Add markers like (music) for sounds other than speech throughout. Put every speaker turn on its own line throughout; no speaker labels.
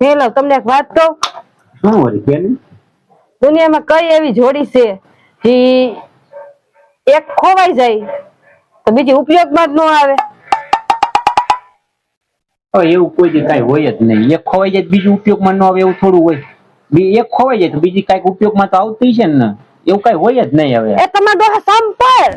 Hello તમને એક વાત કહું?
શું વળી કે
દુનિયામાં કઈ એવી જોડી છે જે એક ખોવાઈ જાય તો બીજી ઉપયોગમાં જ ન આવે?
એવું કોઈ દી કઈ હોય જ નહીં. એક ખોવાઈ જાય તો બીજું ઉપયોગમાં ન આવે એવું થોડું હોય. બી એક ખોવાઈ જાય તો બીજી કંઈક ઉપયોગમાં તો આવતી છે ને. એવું કઈ હોય જ નહીં હવે.
એ તમારો સંપર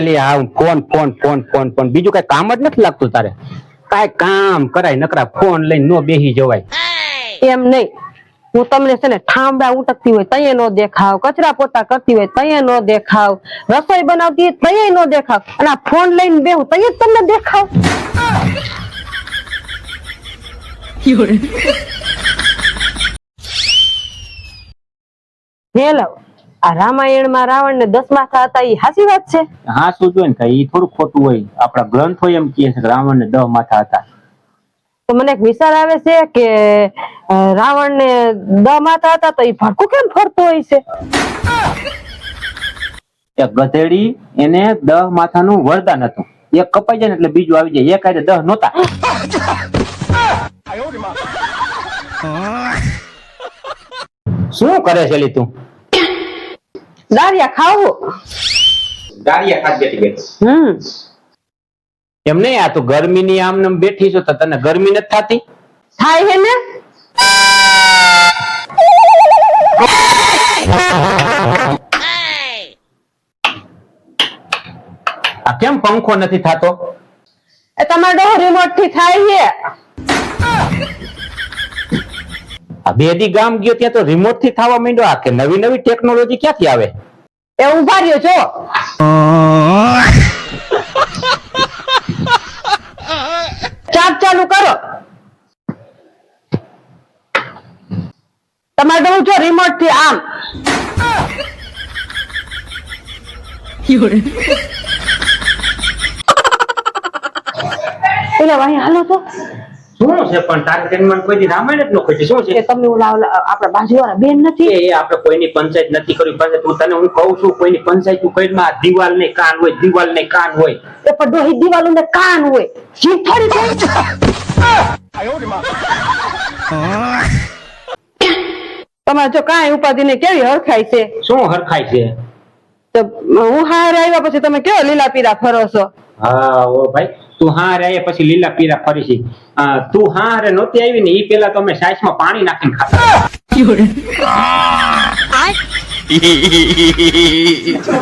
એલી આ phone phone phone phone phone. બીજું કઈ કામ જ નથી લાગતું તારે? કાંઈ કામ કરાય નકરા ફોન લઈને નો બેસી જવાય.
એમ નહીં. હું તમને છે ને ઠામડા ઉટકતી હોય તઈએ નો દેખાવ કચરા પોતા કરતી હોય તઈએ નો દેખાવ રસોઈ બનાવતી હોય તઈએ નો દેખાવ અને આ ફોન લઈને બેહું તઈએ જ તમને દેખાવ. હેલો. આ રામાયણમાં રાવણ ને દસ માથા હતા એ સાચી વાત છે?
હા શું જોઈએ ને કાંઈ થોડું ખોટું હોય. આપણા ગ્રંથો એમ કહે છે કે રાવણ ને દહ માથા હતા.
તો મને એક વિચાર આવે છે કે રાવણ ને દસ માથા હતા તો એ ભડકું કેમ ફરતો હોય છે?
એ ગધેડી એને દહ માથાનું વરદાન હતું. એક કપાઈ જાય ને એટલે બીજું આવી જાય. એક આજે દહ નહોતા. શું કરે છે લી તું?
દારિયા ખાવું
દારિયા ખાત બેઠી બેઠી.
હમ.
એમ નહીં આ ગરમી ગરમીની આમ બેઠી છો તો તને ગરમી નથી થતી?
થાય હે ને?
આ કેમ પંખો નથી થતો?
એ તમારો ડોહ રિમોટથી થાય છે
આ બેદી ગામ ગયો ત્યાં તો રિમોટથી થવા માંડ્યો. આ કે નવી નવી ટેકનોલોજી ક્યાંથી આવે?
એ ઊભા રહ્યો છો ચાપ ચાલુ કરો. તમારે હું જો રિમોટથી આમ. (laughs) એટલે ભાઈ હાલો તો
શું છે પણ તારે જન્મમાં કોઈ રામાયણ જ ન ખોટી શું છે?
તમને ઓલા આપણા બાજુવાળા બેન નથી?
એ આપણે કોઈની પંચાયત નથી કરી પાસે તું તને હું કહું છું કોઈની પંચાયત તું કઈ માં દિવાલ ને કાન હોય દિવાલ ને કાન હોય.
એ પણ ડોહી દિવાલો ને કાન હોય. જીભ થોડી તમારે જો કાંઈ ઉપાધિ ને કેવી હરખાય છે?
શું હરખાય છે?
તો હું હાર આવ્યા પછી તમે કેવો લીલા પીરા ફરો છો?
હા ઓ ભાઈ તું હા રે પછી લીલા પીરા ફરી છે આ, તું હા રે નહોતી આવી ને એ પેલા તો અમે સાઈસમાં પાણી નાખીને ખાતા (laughs)